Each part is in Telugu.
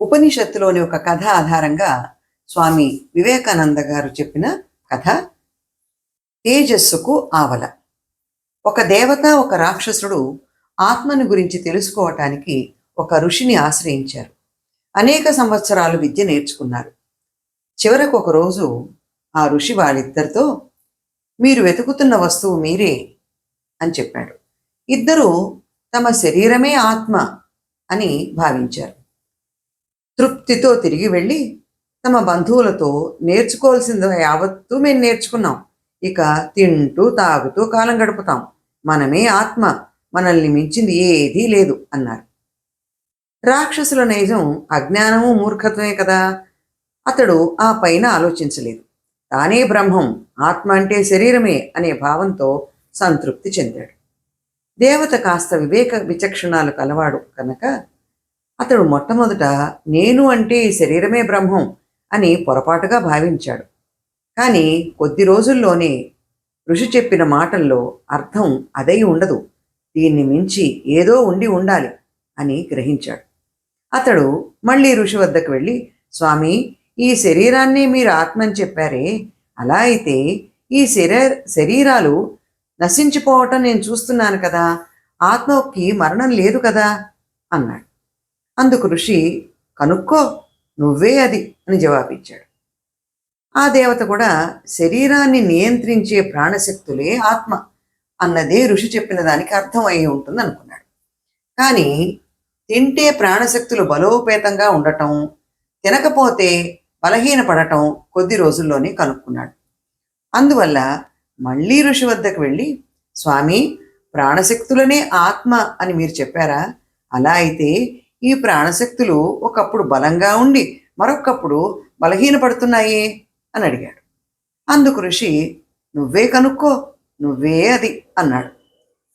ఉపనిషత్తులోని ఒక కథ ఆధారంగా స్వామి వివేకానంద గారు చెప్పిన కథ తేజస్సుకు ఆవల. ఒక దేవత ఒక రాక్షసుడు ఆత్మను గురించి తెలుసుకోవటానికి ఒక ఋషిని ఆశ్రయించారు. అనేక సంవత్సరాలు విద్య నేర్చుకున్నారు. చివరకు ఒక రోజు ఆ ఋషి వాళ్ళిద్దరితో మీరు వెతుకుతున్న వస్తువు మీరే అని చెప్పాడు. ఇద్దరూ తమ శరీరమే ఆత్మ అని భావించారు. తృప్తితో తిరిగి వెళ్ళి తమ బంధువులతో నేర్చుకోవాల్సింది యావత్తూ మేము నేర్చుకున్నాం. ఇక తింటూ తాగుతూ కాలం గడుపుతాం. మనమే ఆత్మ మనల్ని మించింది ఏదీ లేదు అన్నారు. రాక్షసుల నైజం అజ్ఞానము మూర్ఖత్వమే కదా? అతడు ఆ పైన ఆలోచించలేదు. తానే బ్రహ్మం ఆత్మ అంటే శరీరమే అనే భావంతో సంతృప్తి చెందాడు. దేవత కాస్త వివేక విచక్షణాలు కలవాడు కనుక అతడు మొట్టమొదట నేను అంటే ఈ శరీరమే బ్రహ్మం అని పొరపాటుగా భావించాడు. కానీ కొద్ది రోజుల్లోనే ఋషి చెప్పిన మాటల్లో అర్థం అదై ఉండదు. దీన్ని మించి ఏదో ఉండి ఉండాలి అని గ్రహించాడు. అతడు మళ్ళీ ఋషి వద్దకు వెళ్ళి స్వామి ఈ శరీరాన్ని మీరు ఆత్మని చెప్పారే. అలా అయితే ఈ శరీర శరీరాలు నశించిపోవటం నేను చూస్తున్నాను కదా. ఆత్మకి మరణం లేదు కదా అన్నాడు. అందుకు ఋషి కనుక్కో నువ్వే అది అని జవాబిచ్చాడు. ఆ దేవత కూడా శరీరాన్ని నియంత్రించే ప్రాణశక్తులే ఆత్మ అన్నదే ఋషి చెప్పిన దానికి అర్థం అయి ఉంటుంది అనుకున్నాడు. కానీ తింటే ప్రాణశక్తులు బలోపేతంగా ఉండటం తినకపోతే బలహీనపడటం కొద్ది రోజుల్లోనే కనుక్కున్నాడు. అందువల్ల మళ్ళీ ఋషి వద్దకు వెళ్ళి స్వామి ప్రాణశక్తులనే ఆత్మ అని మీరు చెప్పారా? అలా అయితే ఈ ప్రాణశక్తులు ఒకప్పుడు బలంగా ఉండి మరొకప్పుడు బలహీనపడుతున్నాయి అని అడిగాడు. అందుకు ఋషి నువ్వే కనుక్కో నువ్వే అది అన్నాడు.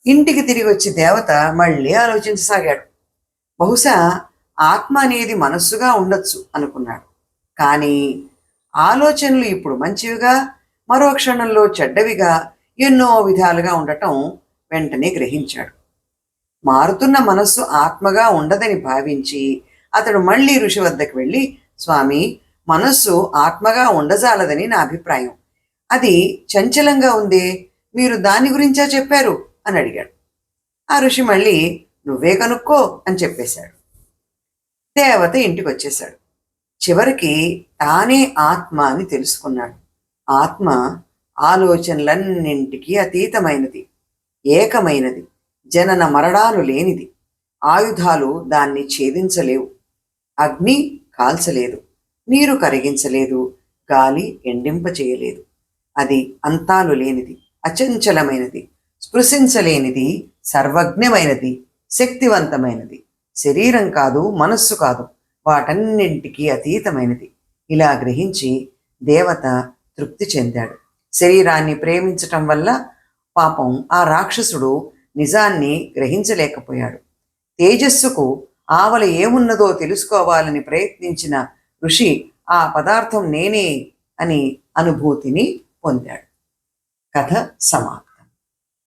ఇంటికి తిరిగి వచ్చి దేవత మళ్ళీ ఆలోచించసాగాడు. బహుశా ఆత్మ అనేది మనస్సుగా ఉండొచ్చు అనుకున్నాడు. కానీ ఆలోచనలు ఇప్పుడు మంచివిగా మరో క్షణంలో చెడ్డవిగా ఎన్నో విధాలుగా ఉండటం వెంటనే గ్రహించాడు. మారుతున్న మనస్సు ఆత్మగా ఉండదని భావించి అతడు మళ్ళీ ఋషి వద్దకు వెళ్ళి స్వామి మనస్సు ఆత్మగా ఉండజాలదని నా అభిప్రాయం. అది చంచలంగా ఉందే మీరు దాని గురించా చెప్పారు? అని అడిగాడు. ఆ ఋషి మళ్ళీ నువ్వే కనుక్కో అని చెప్పేశాడు. దేవత ఇంటికి వచ్చేశాడు చివరికి తానే ఆత్మ అని తెలుసుకున్నాడు. ఆత్మ ఆలోచనలన్నింటికీ అతీతమైనది ఏకమైనది. జనన మరణాలు లేనిది. ఆయుధాలు దాన్ని ఛేదించలేవు. అగ్ని కాల్చలేదు. నీరు కరిగించలేదు. గాలి ఎండింప చేయలేదు అది అంతాలు లేనిది అచంచలమైనది స్పృశించలేనిది సర్వజ్ఞమైనది శక్తివంతమైనది. శరీరం కాదు మనస్సు కాదు వాటన్నింటికీ అతీతమైనది. ఇలా గ్రహించి దేవత తృప్తి చెందాడు. శరీరాన్ని ప్రేమించటం వల్ల పాపం ఆ రాక్షసుడు నిజాన్ని గ్రహించలేకపోయాడు. తేజస్సుకు ఆవల ఏమున్నదో తెలుసుకోవాలని ప్రయత్నించిన ఋషి ఆ పదార్థం నేనే అని అనుభూతిని పొందాడు. కథ సమాప్తం.